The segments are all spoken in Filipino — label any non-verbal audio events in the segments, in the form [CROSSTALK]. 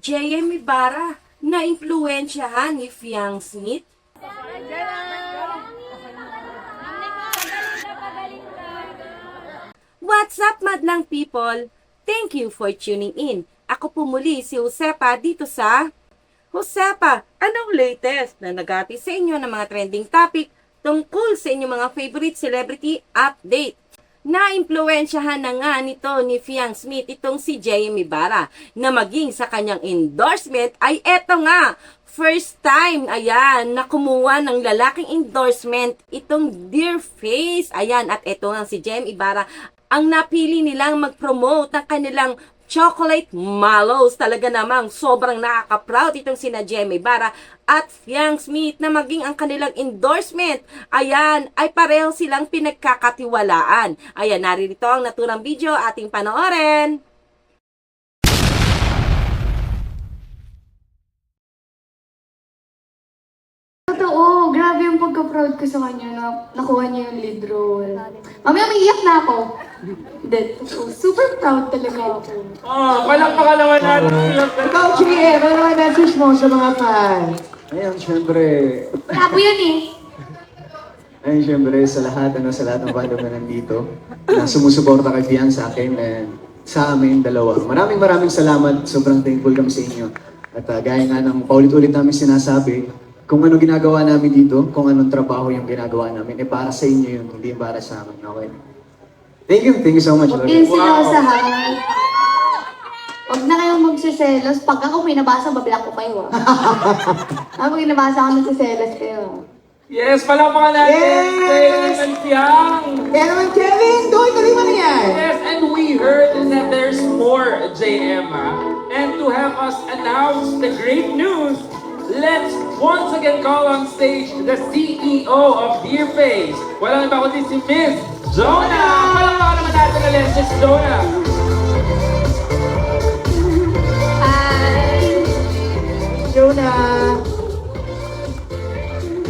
J.M. Ibarra na impluensyahan ni Fiang Smith? What's up, madlang people? Thank you for tuning in. Ako po muli si Josepa dito sa Josepa, anong latest na nagati sa inyo ng mga trending topic tungkol sa inyong mga favorite celebrity update? Na-impluensyahan na nga nito ni Fiang Smith itong si J.M. Ibarra na maging sa kanyang endorsement ay eto nga, first time, ayan, na kumuha ng lalaking endorsement itong Dear Face. Ayan, at eto nga si J.M. Ibarra ang napili nilang mag-promote ng kanilang chocolate mallows. Talaga namang sobrang nakaka-proud itong sina Jemmy Bara at Fiang Smith na maging ang kanilang endorsement. Ayan, ay pareho silang pinagkakatiwalaan. Ayan, naririto ang naturang video ating panoorin. Pagka-proud ko sa kanya na nakuha niya yung lead role. Mamaya may iyak na ako. Hindi, totoo. Super proud talaga ako. Oh, palakpakan naman natin sila. Ikaw, GM, ano ang message mo sa mga fans? Ayun, syempre, Bravo yun eh. ayun, syempre, sa lahat, ano, sa lahat ng fandom na nandito, na sumusuporta kay Fian sa akin, and sa amin, dalawa. Maraming maraming salamat, sobrang thankful kami sa inyo. At ah, gaya nga ng paulit-ulit namin sinasabi, kung ano ginagawa namin dito, kung anong trabaho yung ginagawa namin, eh para sa inyo yun, hindi para sa amin, okay? Thank you, thank you so much. Huwag Lord. kayong sinasahan. Huwag na kayong magsiselos. Pag ako may nabasa, bablock ko kayo ah. Ako [LAUGHS] may nabasa ako nagsiselos kayo. Yes, palakpakan natin. Yes! Yes! and Fiang. Kaya naman, Kevin, doon, tuloy mo na yan! Yes, and we heard that there's more, JM. ah. And to help us announce the great news, let's once again call on stage the CEO of Dear Face. Walang iba kundi si Miss Jonah. Palakpakan naman natin ulit, Miss Jonah. Hi! Jonah!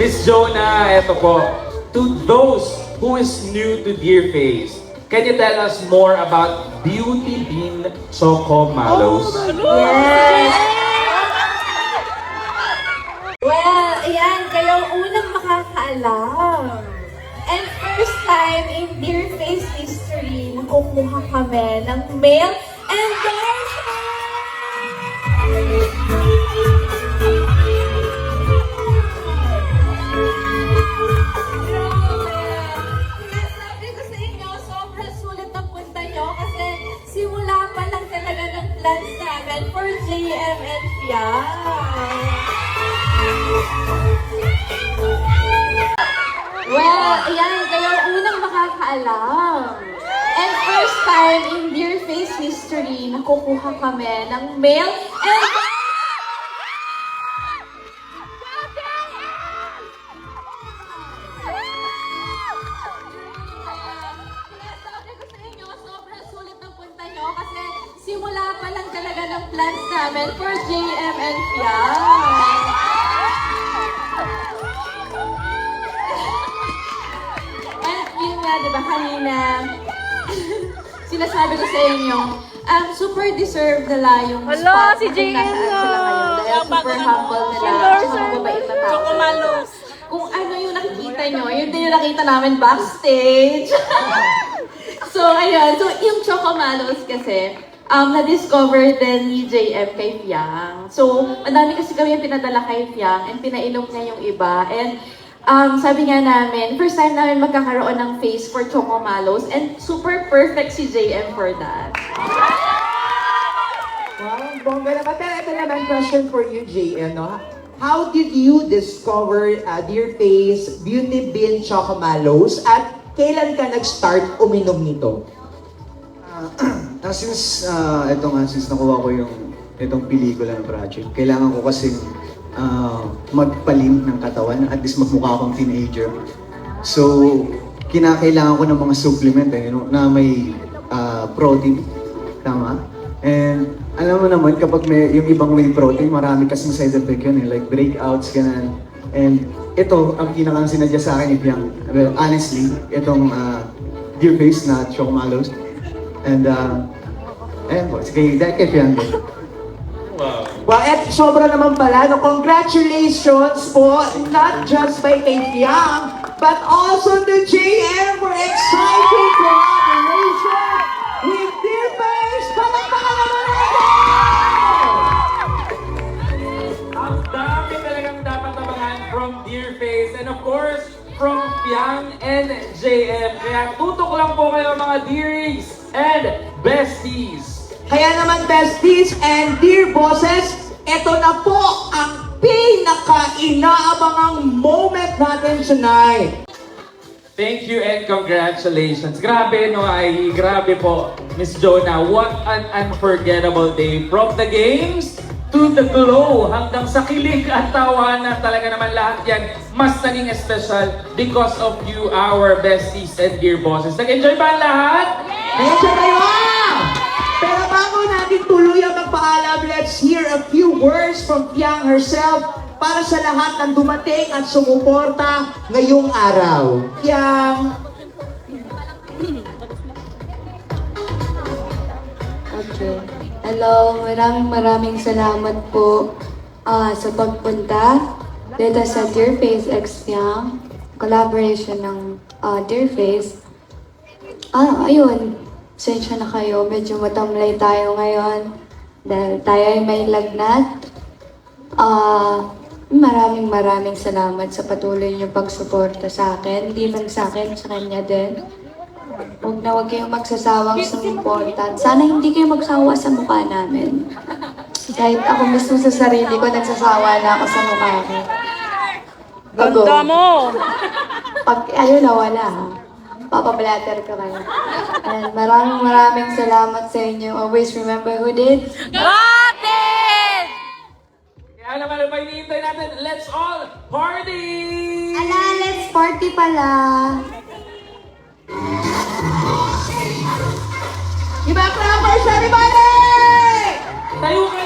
Miss Jonah, eto po. To those who is new to Dear Face, can you tell us more about Beauty Bean Choco Mallows? Oh yes! Kumuha kami ng male endorsement! Plans namin for JM and Well, ayan, kayo ang unang makakaalam. And first time in Dear Face history na kukuha kami ng male and simula pa lang talaga ng plans namin for JM and Fiang. And yun nga, di ba, kanina, sinasabi ko sa inyo, um, super deserve nila yung Hala, spot si na kung JM nasaan sila ngayon. Dahil super bago humble nila. endorser Tsaka mabait na tao. Kung ano yung nakikita nyo, yun din yung nakita namin backstage. [LAUGHS] so, ayun. So, yung Chocomalos kasi, um, na-discover din ni JM kay Fiang. So, madami kasi kami yung pinadala kay Fiang and pinainom niya yung iba. And um, sabi nga namin, first time namin magkakaroon ng face for Chocomalos and super perfect si JM for that. Wow, bongga naman. Pero ito naman, question for you, JM, no? How did you discover uh, Dear Face Beauty Bean Chocomalos at kailan ka nag-start uminom nito? Ah, [CLEARS THROAT] since, ah, ito nga, since nakuha ko yung itong pelikula ng project, kailangan ko kasi ah, magpalim ng katawan, at least magmukha akong teenager. So, kinakailangan ko ng mga supplement eh, know, na may ah, protein. Tama? And alam mo naman, kapag may, yung ibang may protein, marami kasing side effect yun eh, like breakouts, ganun. And ito, ang pinakang sinadya sa akin, yung, well, honestly, itong ah, Dear Face na Chocomalos. And, uh, ayun po, sige, dahil kay Fiang din. Wow. Et sobra naman pala. No, congratulations po, not just by kay Fiang, but also to JM for exciting collaboration with Dear Face. Palakpakan naman! Ang dami talagang dapat abangan from Dear Face and of course, from Piang and JM. Kaya tutok lang po kayo mga dearies and besties. Kaya naman, besties and dear bosses, ito na po ang pinaka-inaabangang moment natin tonight. Thank you and congratulations. Grabe no ay grabe po Miss Jonah. What an unforgettable day from the games to the glow hanggang sa kilig at tawa na talaga naman lahat yan mas naging special because of you our besties and dear bosses. Nag-enjoy ba ang lahat? Medyo kayo ah! Pero bago natin tuluyang magpaalam, let's hear a few words from Piang herself para sa lahat ng dumating at sumuporta ngayong araw. Piang, Okay. Hello, maraming maraming salamat po ah, sa pagpunta dito sa Dear Face X Young, collaboration ng ah, Dear Face. Ah, ayun. Sensya na kayo, medyo matamlay tayo ngayon dahil tayo ay may lagnat. Ah, maraming maraming salamat sa patuloy niyong pagsuporta sa akin. Hindi lang sa akin, sa kanya din. Huwag na huwag kayong magsasawang sumuporta. Sana hindi kayo magsawa sa mukha namin. Kahit ako mismo sa sarili ko, nagsasawa na ako sa mukha ko. Ganda mo! Pag, ayun na, wala ha. Papablatter ka kayo. And maraming maraming salamat sa inyo. Always remember who did. Kaya naman ang hinihintay natin, let's all party! Ala, let's party pala! Iba clappers, everybody! Tayo kayo!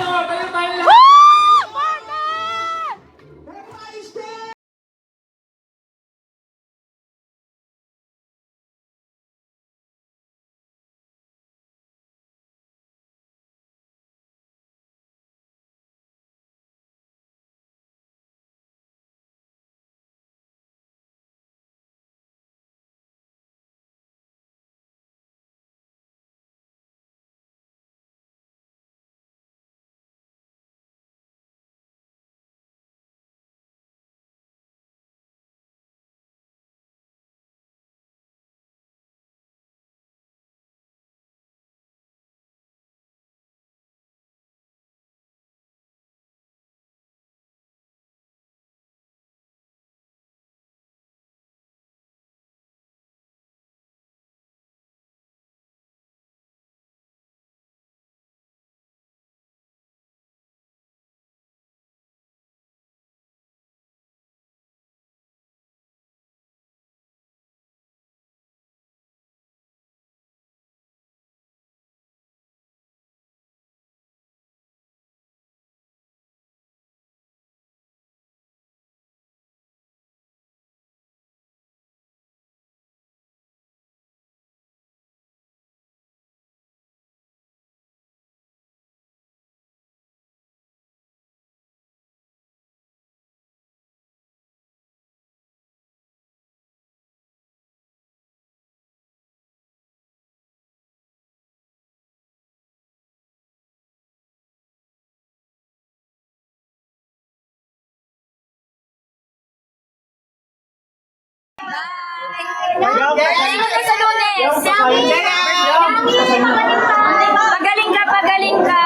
Pagaling ka, pagaling ka.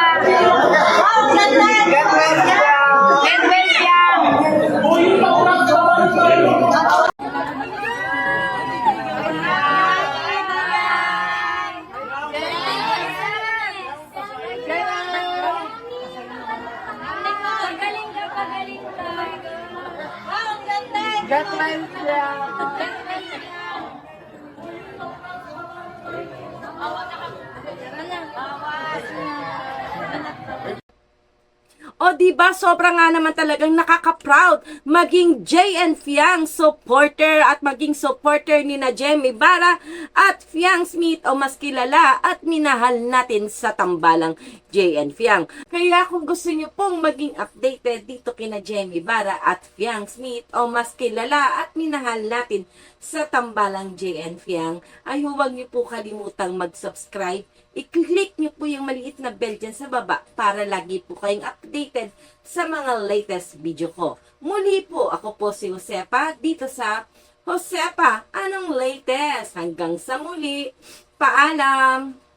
Get well, Piang. Pagaling ka, pagaling ka. Wow, ang Get well, di ba sobra nga naman talagang nakaka-proud maging JN Fiang supporter at maging supporter ni na Jemmy Bara at Fiang Smith o mas kilala at minahal natin sa tambalang JN Fiang. Kaya kung gusto niyo pong maging updated dito kina Jemmy Bara at Fiang Smith o mas kilala at minahal natin sa tambalang JN Fiang, ay huwag niyo po kalimutang mag-subscribe. I-click niyo po yung maliit na bell dyan sa baba para lagi po kayong updated sa mga latest video ko. Muli po, ako po si Josepa dito sa Josepa, anong latest? Hanggang sa muli, paalam!